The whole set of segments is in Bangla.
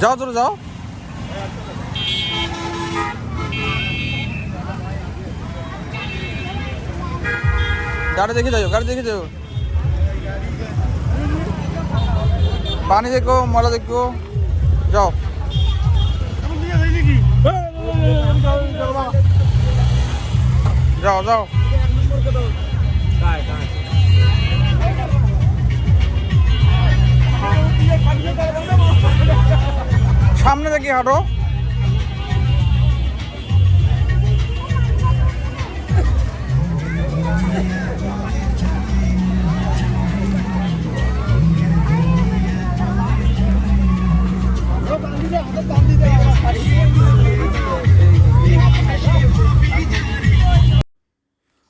যাও চলো যাও। গাড়ি দেখে যাও, গাড়ি দেখে যাও। পানি দেখো, ময়লা দেখো। যাও। যাও যাও। দেখি হাঁটো।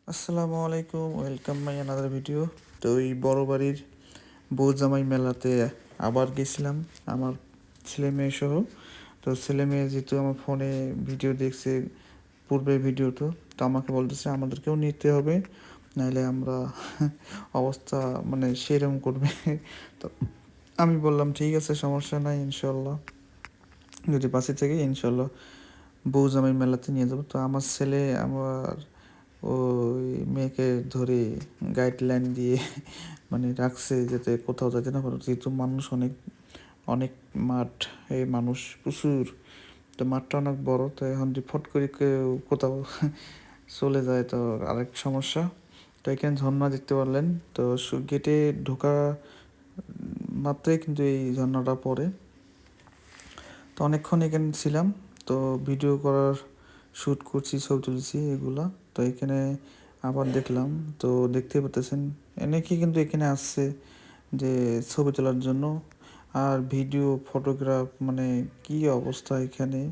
আসসালামু আলাইকুম, ওয়েলকাম মাই আনাদার ভিডিও তো এই বড় বাড়ির বউ জামাই মেলাতে আবার গেছিলাম, আমার ছেলে মেয়ে সহ। তো ছেলে মেয়ে যেহেতু আমার ফোনে ভিডিও দেখছে, পূর্বের ভিডিও তো তো আমাকে বলতেছে আমাদেরকেও নিতে হবে, নাহলে আমরা অবস্থা মানে সেরকম করবে। তো আমি বললাম, ঠিক আছে, সমস্যা নাই ইনশাল্লাহ যদি পাশে থেকে ইনশাল্লাহ বউ জামাই মেলাতে নিয়ে যাব, তো আমার ছেলে আমার ওই মেয়েকে ধরে গাইডলাইন দিয়ে মানে রাখছে, যাতে কোথাও যেতে না পারে। যেহেতু মানুষ অনেক অনেক মাঠ, এই মানুষ প্রচুর। তো মাঠটা অনেক বড়, তো এখন যদি ফট করে কেউ কোথাও চলে যায় তো আরেক সমস্যা। তো এখানে ঝর্ণা দেখতে পারলেন, তো গেটে ঢোকা মাত্রই কিন্তু এই ঝর্ণাটা পড়ে। তো অনেকক্ষণ এখানে ছিলাম, তো ভিডিও করার শ্যুট করছি, ছবি তুলছি এগুলা। তো এখানে আবার দেখলাম, তো দেখতে পাচ্ছেন অনেকেই কিন্তু এখানে আসছে যে ছবি তোলার জন্য। আর ভিডিও, ফটোগ্রাফ মানে কি অবস্থা এখানে?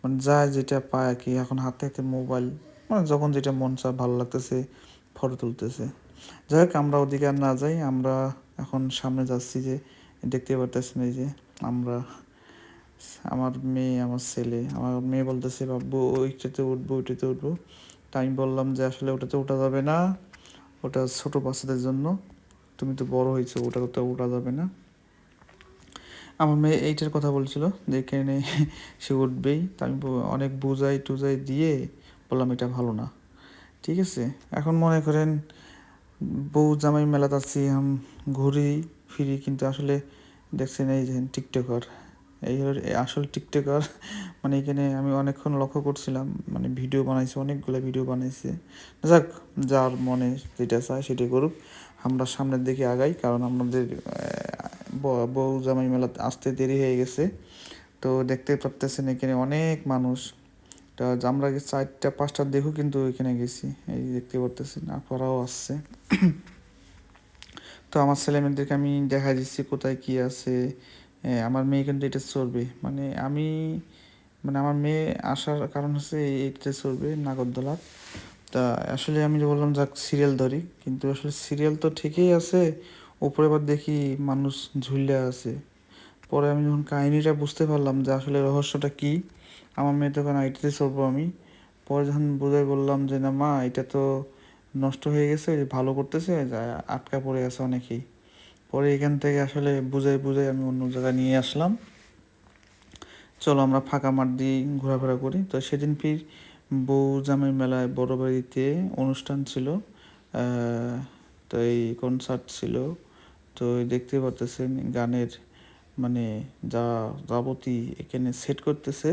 মানে যা যেটা পায় কি, এখন হাতে হাতে মোবাইল মানে যখন যেটা মন চা ভালো লাগতেছে, ফটো তুলতেছে। যাই হোক, আমরা ওদিকে আর না যাই, আমরা এখন সামনে যাচ্ছি যে, দেখতে পারতেছেন এই যে, আমরা, আমার মেয়ে, আমার ছেলে, আমার মেয়ে বলতেছে, বাবু, ওইটাতে উঠবো ওইটাতে উঠবো। তা আমি বললাম যে, আসলে ওটাতে ওঠা যাবে না, ওটা ছোট বাচ্চাদের জন্য, তুমি তো বড় হয়েছো, ওটা তো ওঠা যাবে না। আমার মেয়ে এইটার কথা বলছিল, যে এখানে সে উঠবেই, তা আমি অনেক বুঝাই টুজাই দিয়ে বললাম, এটা ভালো না। ঠিক আছে? এখন মনে করেন, বউ জামাই মেলা যাচ্ছি আম ঘুরি ফিরি, কিন্তু আসলে দেখছেন এই যে টিকটকার, এই হলো আসল টিকটকার মানে এখানে আমি অনেকক্ষণ লক্ষ্য করছিলাম মানে ভিডিও বানাইছে, অনেকগুলো ভিডিও বানাইছে। যাক, যার মনে যেটা চায় সেটাই করুক, আমরা সামনের দিকে আগাই, কারণ আমাদের বউ জামাই মেলা আসতে দেরি হয়ে গেছে। তো দেখতে পারতেছেন এখানে অনেক মানুষ। তা আমরা চারটা, পাঁচটা দেখো কিন্তু এখানে গেছি। এই দেখতে পারতেছেন, আপনারাও আসছে। তো আমার ছেলে মেয়েদেরকে আমি দেখা দিচ্ছি কোথায় কি আছে। আমার মেয়ে কিন্তু এটা চলবে মানে আমি মানে আমার মেয়ে আসার কারণ হচ্ছে এইটা চলবে নাগরদোলার তা আসলে আমি বললাম যাক, সিরিয়াল ধরি। কিন্তু আসলে সিরিয়াল তো ঠিকই আছে। উপরে আবার দেখি মানুষ ঝুলে আছে। পরে আমি যখন কাহিনিটা বুঝতে পারলাম যে আসলে রহস্যটা কি, আমার মেয়ে তখন আইটিতে চলবো আমি। পরে যখন বুঝাই বললাম যে না মা, এটা তো নষ্ট হয়ে গেছে ভালো করতেছে, যা আটকা পড়ে আছে অনেকেই। পরে এখান থেকে আসলে বুঝাই বুঝাই আমি অন্য জায়গায় নিয়ে আসলাম। চলো আমরা ফাঁকা মাঠ দিয়ে ঘোরাফেরা করি। তো সেদিন ফির বউ জামের মেলায় বড় বাড়িতে অনুষ্ঠান ছিল তো এই কনসার্ট ছিল। তো দেখতে পারতেছেন গানের মানে যা যাবতীয় এখানে সেট করতেছে।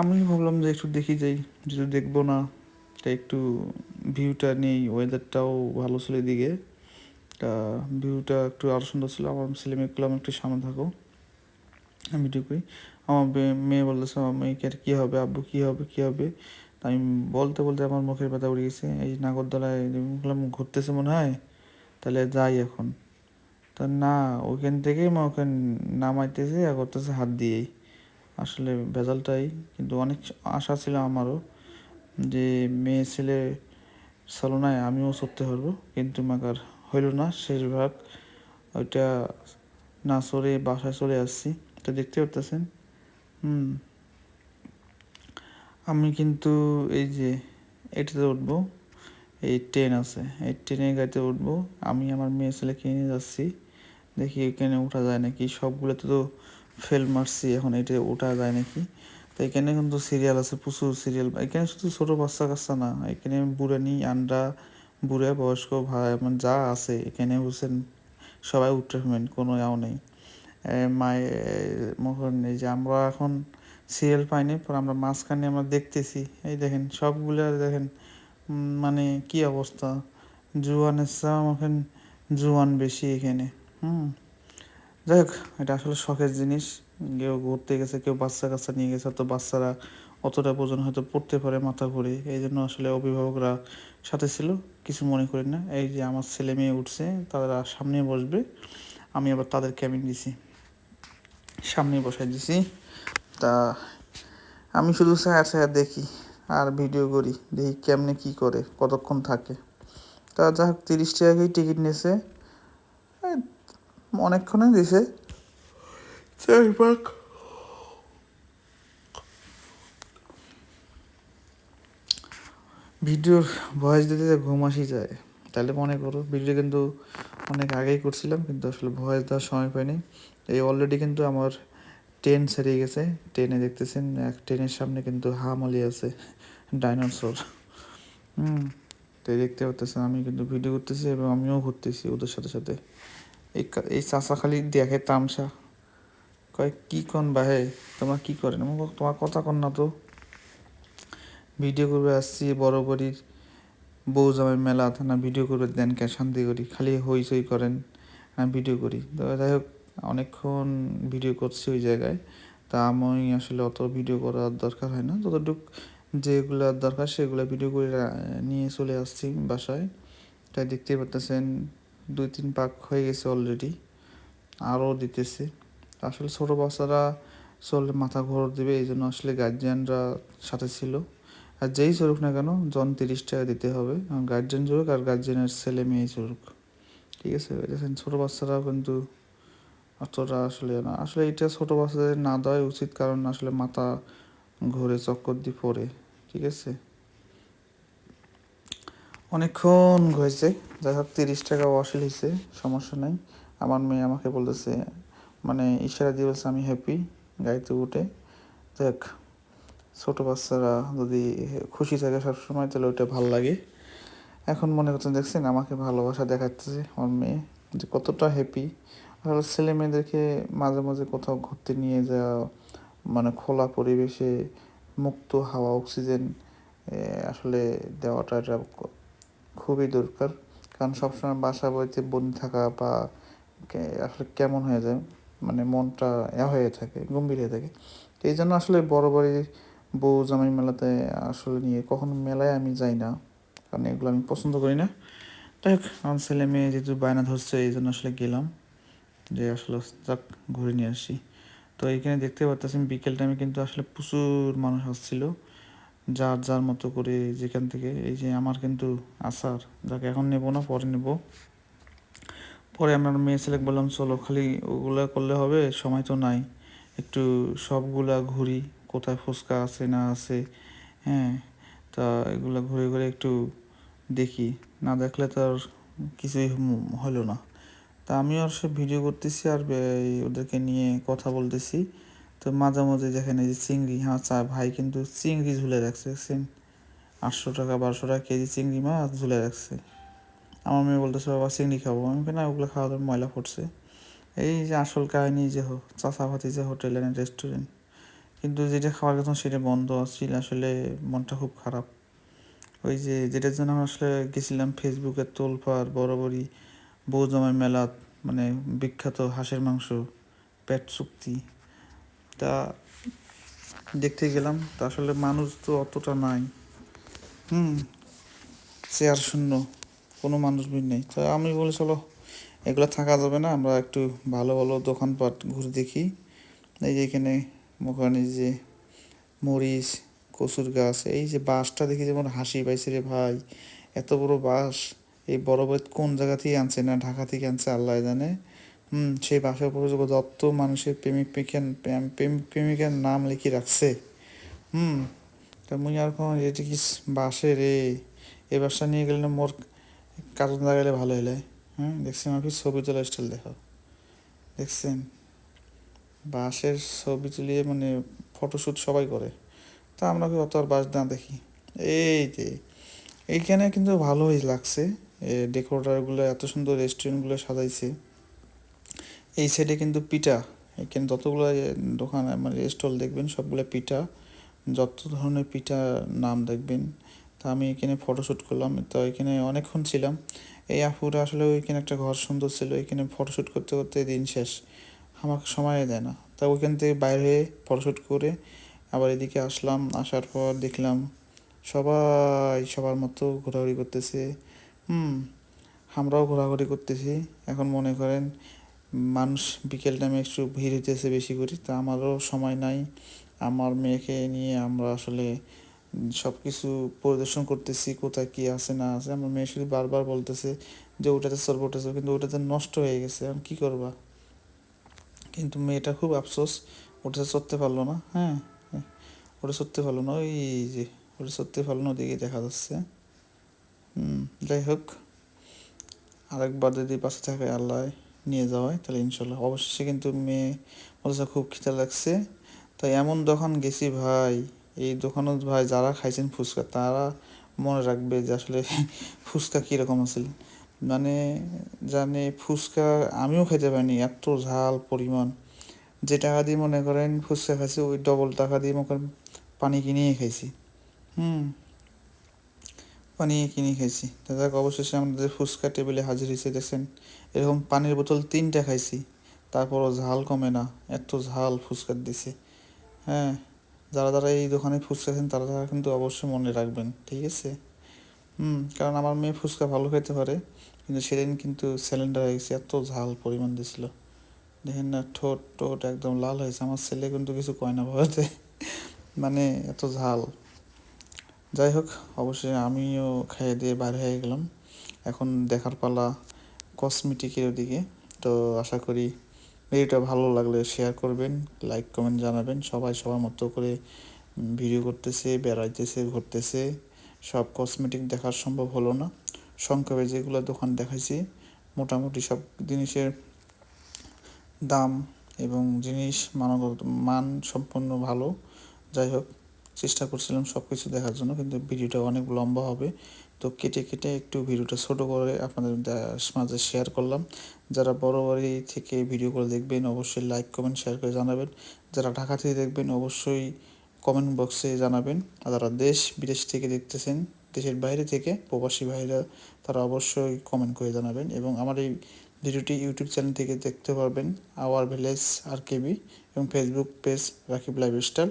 আমি ভাবলাম যে একটু দেখি যাই যদি দেখব না, তা একটু ভিউটা নেই ওয়েদারটাও ভালো ছিল এদিকে। তা ভিউটা একটু আরও সুন্দর ছিল, আমার ছেলে মেয়ে করলাম একটু সামনে থাকো। আমি ভিডিও করি আমার মেয়ে বলতেছে, আমার মেয়েকে আর কী হবে, আব্বু কী হবে কী হবে? আমি বলতে বলতে আমার মুখের ব্যথা উড়ে গেছে এই নাগরদোলায় ঘুরতেছে মনে হয়, তাহলে যাই এখন। তা না, ওইখান থেকেই মা ওখানে নামাইতেছে আর করতেছে হাত দিয়েই। আসলে ভেজালটাই, কিন্তু অনেক আশা ছিল আমারও যে মেয়ে ছেলে ছলনায় আমিও চড়তে পারব, কিন্তু মাকার হইল না, শেষ ভাগ। ওইটা না সরে বাসায় চলে আসছি। তো দেখতে পারতেছেন? হুম। আমি কিন্তু এই যে এটাতে উঠবো, এই ট্রেন আছে। এই ট্রেনের গাড়িতে উঠবো। আমি আমার মেয়ে ছেলেকে নিয়ে যাচ্ছি। দেখি এখানে ওঠা যায় নাকি? সবগুলোতে তো ফেল মারছি, এখন এটা ওঠা যায় নাকি? তো এখানে কিন্তু সিরিয়াল আছে, প্রচুর সিরিয়াল এখানে শুধু ছোটো বাচ্চা কাচ্চা না, এখানে বুড়ানি আন্ডা, বুড়া, বয়স্ক, ভাই মানে যা আছে, এখানে হোসেন সবাই উঠ্ট্রিটমেন্ট কোনো ইয়াও নেই। মায়ের মহন এই যে আমরা এখন সিরিয়াল পাইনি, পর আমরা মাঝখানে আমরা দেখতেছি। এই দেখেন, সবগুলো দেখেন মানে কি অবস্থা? জুয়ানের চাম এখন জুয়ান বেশি এখানে, হুম। যাই হোক, এটা আসলে শখের জিনিস। কেউ ঘুরতে গেছে, কেউ বাচ্চা কাচ্চা নিয়ে গেছে তো বাচ্চারা অতটা ওজন হয়তো পড়তে পারে মাথা ঘুরে। এই জন্য আসলে অভিভাবকরা সাথে ছিল, কিছু মনে করেন না। এই যে আমার ছেলে মেয়ে উঠছে, তারা সামনে বসবে, আমি আবার তাদের ক্যাবিন দিছি সামনে বসাই দিছি। তা আমি শুধু ছায়া ছায়া দেখি আর ভিডিও করি দেখি কেমনে কি করে কতক্ষণ থাকে। তা যা হোক তিরিশ টাকাই টিকিট নিয়েছে। এই অনেকক্ষণই দিছে। ভিডিওর ভয়েস দিতে দিতে ঘুম আসি যায় তাহলে মনে করো ভিডিও কিন্তু অনেক আগেই করছিলাম কিন্তু আসলে ভয়েস দেওয়ার সময় পাইনি। এই অলরেডি কিন্তু আমার ট্রেন ছেড়ে গেছে। ট্রেনে দেখতেছেন, এক ট্রেনের সামনে কিন্তু হামলি আছে ডাইনোসর। হুম, তো দেখতে পাচ্ছেন আমি কিন্তু ভিডিও করতেছি এবং আমিও ঘুরতেছি ওদের সাথে সাথে। এই এই চাষা খালি দেখে তামসা। কয়, কি কন বাহে? তোমরা কি করেন? তোমার কথা কন না তো। ভিডিও করবে আসছি বড় বাড়ির বউ জামাই মেলা না ভিডিও করবে দেন কে শান্তি করি। খালি হইচই করেন ভিডিও করি। তো যাই হোক অনেকক্ষণ ভিডিও করছি ওই জায়গায়। তা আমি আসলে অত ভিডিও করার দরকার হয় না। যতটুক যেগুলো দরকার সেগুলো ভিডিও করে নিয়ে চলে আসছি বাসায়। তাই দেখতেই পারতেছেন, দুই তিন পাক হয়ে গেছে অলরেডি আরও দিতেছে। আসলে ছোটো বাচ্চারা চললে মাথা ঘোর দেবে, এই জন্য আসলে গার্জিয়ানরা সাথে ছিল। আর যেই চলুক না কেন, জন তিরিশ টাকা দিতে হবে। গার্জিয়ান চলুক আর গার্জিয়ানের ছেলে মেয়ে চলুক। ঠিক আছে ছোটো বাচ্চারাও কিন্তু অতটা আসলে না। আসলে এটা ছোটো বাচ্চাদের না দেওয়াই উচিত কারণ আসলে মাথা ঘুরে চক্কর দিয়ে পড়ে, ঠিক আছে? অনেকক্ষণ হয়েছে, যাই হোক তিরিশ টাকা ওয়াশিল হয়েছে, সমস্যা নেই। আমার মেয়ে আমাকে বলতেছে মানে ইশারা দিয়ে বলছে আমি হ্যাপি গাড়িতে উঠে। দেখ ছোট বাচ্চারা যদি খুশি থাকে সবসময়, তাহলে ওইটা ভালো লাগে। এখন মনে করছেন, দেখছেন আমাকে ভালোবাসা দেখাচ্ছে আমার মেয়ে, যে কতটা হ্যাপি আসলে ছেলে মেয়েদেরকে মাঝে মাঝে কোথাও ঘুরতে নিয়ে যাওয়া মানে খোলা পরিবেশে মুক্ত হাওয়া অক্সিজেন আসলে দেওয়াটা এটা খুবই দরকার। কারণ সবসময় বাসা বাড়িতে বন্দি থাকা বা আসলে কেমন হয়ে যায় মানে মনটা এ হয়ে থাকে, গম্ভীর হয়ে থাকে। এই জন্য আসলে বড় বাড়ি বউ জামাই মেলাতে আসলে নিয়ে কখনো মেলায় আমি যাই না, কারণ এগুলো আমি পছন্দ করি না। যাই হোক, আমার ছেলে মেয়ে যেহেতু বায়না ধরছে এই জন্য আসলে গেলাম। যে আসলে যাক ঘুরে নিয়ে আসি। তো এইখানে দেখতে পাচ্ছেন বিকেল টাইমে কিন্তু আসলে প্রচুর মানুষ আসছিল। যার যার মতো করে যেখান থেকে, এই যে আমার কিন্তু আসার, যাকে এখন নেব না, পরে নেব। পরে আমার মেয়ে ছেলেকে বললাম, চলো, খালি ওগুলো করলে হবে, সময় তো নাই। একটু সবগুলা ঘুরি, কোথায় ফুচকা আছে না আছে হ্যাঁ তা এগুলো ঘুরে ঘুরে একটু দেখি। না দেখলে তো আর কিছুই হলো না। তা আমিও আর সব ভিডিও করতেছি আর ওদেরকে নিয়ে কথা বলতেছি। তো মাঝে দেখেন এই যে চিংড়ি হ্যাঁ চা ভাই কিন্তু চিংড়ি ঝুলে রাখছে দেখছেন? আটশো টাকা বারোশো টাকা কেজি চিংড়ি মাছ ঝুলে রাখছে। আমার মেয়ে বলতেছে বাবা চিংড়ি খাব। আমি বলি, না ওগুলো খাওয়া দাওয়া ময়লা পড়ছে। এই যে আসল কাহিনী যে হো চাষাভাতি যে হোটেল অ্যান্ড রেস্টুরেন্ট কিন্তু যেটা খাওয়ার কথা সেটা বন্ধ। আছিল আসলে মনটা খুব খারাপ। ওই যে যেটার জন্য আমরা আসলে গেছিলাম ফেসবুকের তোলপাড় বরাবরই। বউ জামাই মেলা মানে বিখ্যাত হাঁসের মাংস, পেট চুক্তি। তা দেখতে গেলাম, তা আসলে মানুষ তো অতটা নাই। হুম, চেয়ার শূন্য, কোনো মানুষ ভিড় নেই। তো আমি বলি, চলো, এগুলো থাকা যাবে না, আমরা একটু ভালো ভালো দোকানপাট ঘুরে দেখি। এই যে এখানে ওখানে যে মরিচ, কচুর গাছ, এই যে বাঁশটা দেখি যেমন হাসি পাইছে রে ভাই, এত বড় বাঁশ। এই বড় বাড়ি কোন জায়গা থেকে আনছে না ঢাকা থেকে আনছে আল্লাহ জানে। হুম, সেই বাঁশের উপরে দত্ত মানুষের প্রেমিক প্রেমিকের প্রেমিক প্রেমিকার নাম লিখে রাখছে। হুম, তা মুই আর কোন এটা কি বাঁশে রে? এই বাসা নিয়ে গেলে মোর কার্টুন লাগাইলে ভালো হইলে? হ্যাঁ দেখছেন আমি ছবি তোলা স্টাইল দেখো। দেখছেন? বাঁশের ছবি তুলিয়ে মানে ফটোশ্যুট সবাই করে। তা আমরা কি অত আর বাস না দেখি? এই যে, এইখানে কিন্তু ভালোই লাগছে। ডেকোরেটারগুলো, এত সুন্দর রেস্টুরেন্টগুলো সাজাইছে। এই সাইডে কিন্তু পিঠা। এখানে যতগুলো দোকান মানে স্টল দেখবেন, সবগুলো পিঠা। যত ধরনের পিঠা নাম দেখবেন। তা আমি এখানে ফটোশ্যুট করলাম। তো এখানে অনেকক্ষণ ছিলাম। এই আপুরা আসলে ওইখানে একটা ঘর সুন্দর ছিল। এখানে ফটোশ্যুট করতে করতে দিন শেষ। আমাকে সময় দেয় না। তা ওইখান থেকে বাইরে হয়ে ফটোশ্যুট করে আবার এদিকে আসলাম। আসার পর দেখলাম সবাই সবার মতো ঘোরাঘুরি করতেছে। হুম, আমরাও ঘোরাঘুরি করতেছি। এখন মনে করেন, মানুষ বিকেল টাইমে একটু ভিড় হইতেছে বেশি করে, তা আমারও সময় নাই। আমার মেয়েকে নিয়ে আমরা আসলে সব কিছু পরিদর্শন করতেছি, কোথায় কী আছে, না আছে। আমার মেয়ে শুধু বারবার বলতেছে যে, ওটাতে চলবো চলবো। কিন্তু ওটাতে নষ্ট হয়ে গেছে, এখন কী করবা? কিন্তু মেয়েটা খুব আফসোস ওটাতে চড়তে পারল না হ্যাঁ ওটা চড়তে পারল না, ওই যে, ওটা চড়তে পারল না, ওদিকে দেখা যাচ্ছে। যাই হোক। আরেকবার যদি পাশে থাকে আল্লাহ নিয়ে যাওয়া হয় তাহলে ইনশাল্লাহ। অবশেষে কিন্তু মেয়ে বলছে খুব খিদে লাগছে। তাই এমন দোকান গেছি ভাই, এই দোকানত ভাই যারা খাইছেন ফুচকা, তারা মনে রাখবে যে আসলে ফুচকা কীরকম আছিল মানে জানে ফুচকা আমিও খেতে পারিনি, এত ঝাল পরিমাণ। যে টাকা দিয়ে মনে করেন ফুচকা খাইছি, ওই ডবল টাকা দিয়ে মনে করেন পানি কিনেই খাইছি। হুম পানি কিনে খাইছি। তা অবশেষে আমাদের ফুচকা টেবিলে হাজির হয়েছে, দেখছেন? এরকম পানির বোতল তিনটা খাইছি, তারপরও ঝাল কমে না, এত ঝাল ফুচকার দিছে। হ্যাঁ যারা যারা এই দোকানে ফুচকা খান, তারা তারা কিন্তু অবশ্যই মনে রাখবেন, ঠিক আছে? হুম, কারণ আমার মেয়ে ফুচকা ভালো খেতে পারে, কিন্তু সেদিন কিন্তু সিলিন্ডার হয়ে গেছে, এত ঝাল পরিমাণ দিছিল। দেখেন না ঠোঁট টোট একদম লাল হয়েছে, আমার ছেলে কিন্তু কিছু কয় না ভাবাতে মানে এত ঝাল। যাই হোক অবশ্যই আমিও খাইয়ে দিয়ে বাইরে হয়ে গেলাম। এখন দেখার পালা কসমেটিকের ওদিকে। তো আশা করি ভিডিওটা ভালো লাগলে শেয়ার করবেন লাইক কমেন্ট জানাবেন। সবাই সবার মতো করে ভিডিও করতেছে, বেড়াইতেছে, ঘুরতেছে। সব কসমেটিক দেখার সম্ভব হলো না। সংক্ষেপে যেগুলো দোকান দেখাইছি, মোটামুটি সব জিনিসের দাম এবং জিনিস মানগত মান সম্পন্ন ভালো। যাই হোক চেষ্টা করছিলাম সব কিছু দেখার জন্য, কিন্তু ভিডিওটা অনেক লম্বা হবে। তো কেটে কেটে একটু ভিডিওটা ছোট করে আপনাদের মাঝে শেয়ার করলাম। যারা বড় বাড়ি থেকে ভিডিও করে দেখবেন, অবশ্যই লাইক কমেন্ট শেয়ার করে জানাবেন। যারা ঢাকা থেকে দেখবেন, অবশ্যই কমেন্ট বক্সে জানাবেন। আর যারা দেশ বিদেশ থেকে দেখতেছেন, দেশের বাইরে থেকে প্রবাসী ভাইরা, তারা অবশ্যই কমেন্ট করে জানাবেন। এবং আমার এই ভিডিওটি ইউটিউব চ্যানেল থেকে দেখতে পারবেন আওয়ার ভিলেজ আর কেবি এবং Facebook page Rakib life style